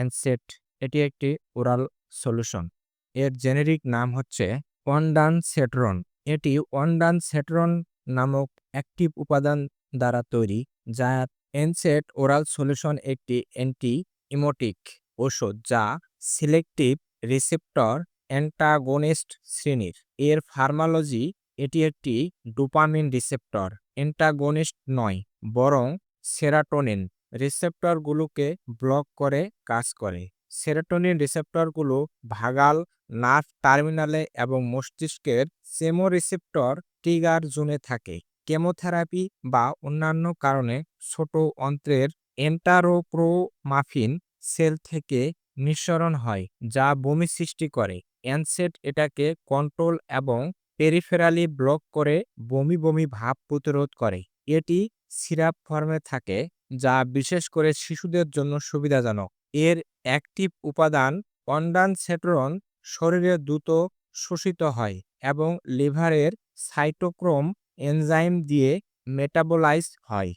এনসেট এটি একটি oral solution এর জেনেরিক নাম হচ্ছে অনডানসেট্রন এটি অনডানসেট্রন নামক অ্যাক্টিভ উপাদান দ্বারা তৈরি, যা এনসেট ওরাল সলিউশন একটি অ্যান্টি ইমোটিক ওষুধ যা সিলেক্টিভ রিসেপ্টর অ্যান্টাগনিস্ট শ্রেণির। এর ফার্মালজি এটি একটি ডোপামিন রিসেপ্টর অ্যান্টাগনিস্ট নয়, বরং সেরাটোনিন রিসেপ্টরগুলোকে ব্লক করে কাজ করে। সেরাটোনিন রিসেপ্টরগুলো ভাগাল নার্ভ টার্মিনালে এবং মস্তিষ্কের সেমোরিসেপ্টর ট্রিগার জোনে থাকে। কেমোথেরাপি বা অন্যান্য কারণে ছোট অন্ত্রের এন্টারোপ্রোমাফিন সেল থেকে নিঃসরণ হয়, যা বমি সৃষ্টি করে। অ্যানসেট এটাকে কন্ট্রোল এবং পেরিফেরালি ব্লক করে বমি বমি ভাব প্রতিরোধ করে। এটি সিরাপ ফর্মে থাকে। যা বিশেষ করে শিশুদের জন্য সুবিধাজনক। এর অ্যাক্টিভ উপাদান অন্ডানসেট্রন শরীরে দ্রুত শোষিত হয় এবং লিভারের সাইটোক্রোম এনজাইম দিয়ে মেটাবোলাইজ হয়।